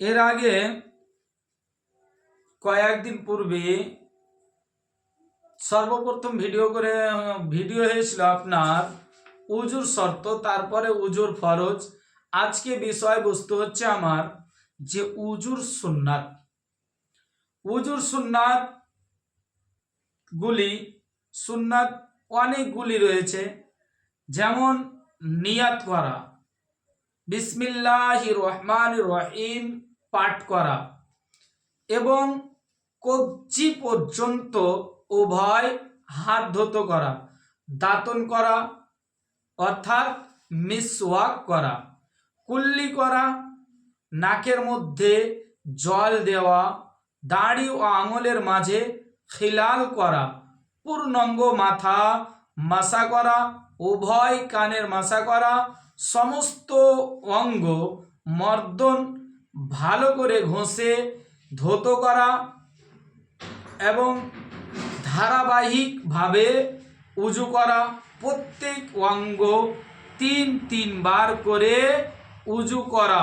এর আগে কয়েকদিন পূর্বে সর্বপ্রথম ভিডিও করে, ভিডিও হয়েছিল আপনার উজুর শর্ত, তারপরে উজুর ফরজ। আজকে বিষয়বস্তু হচ্ছে আমার যে উজুর সুন্নাত। উজুর সুন্নাত গুলি সুন্নাত অনেকগুলি রয়েছে। যেমন নিয়াত করা বিসমিল্লাহ রহমান রহিম পাঠ করা। এবং কবজি পর্যন্ত উভয় হাত ধুতো করা, দাতন করা, অর্থাৎ মিসওয়াক করা, কুল্লি করা, নাকের মধ্যে জল দেওয়া, দাড়ি ও আঙুলের মাঝে খিলাল করা, পূর্ণাঙ্গ মাথা মাসা করা উভয় কানের মাসা করা সমস্ত অঙ্গ মর্দন ভালো করে ঘষে ধৌত করা এবং ধারাবাহিকভাবে উজু করা। প্রত্যেক অঙ্গ তিন তিনবার করে উজু করা।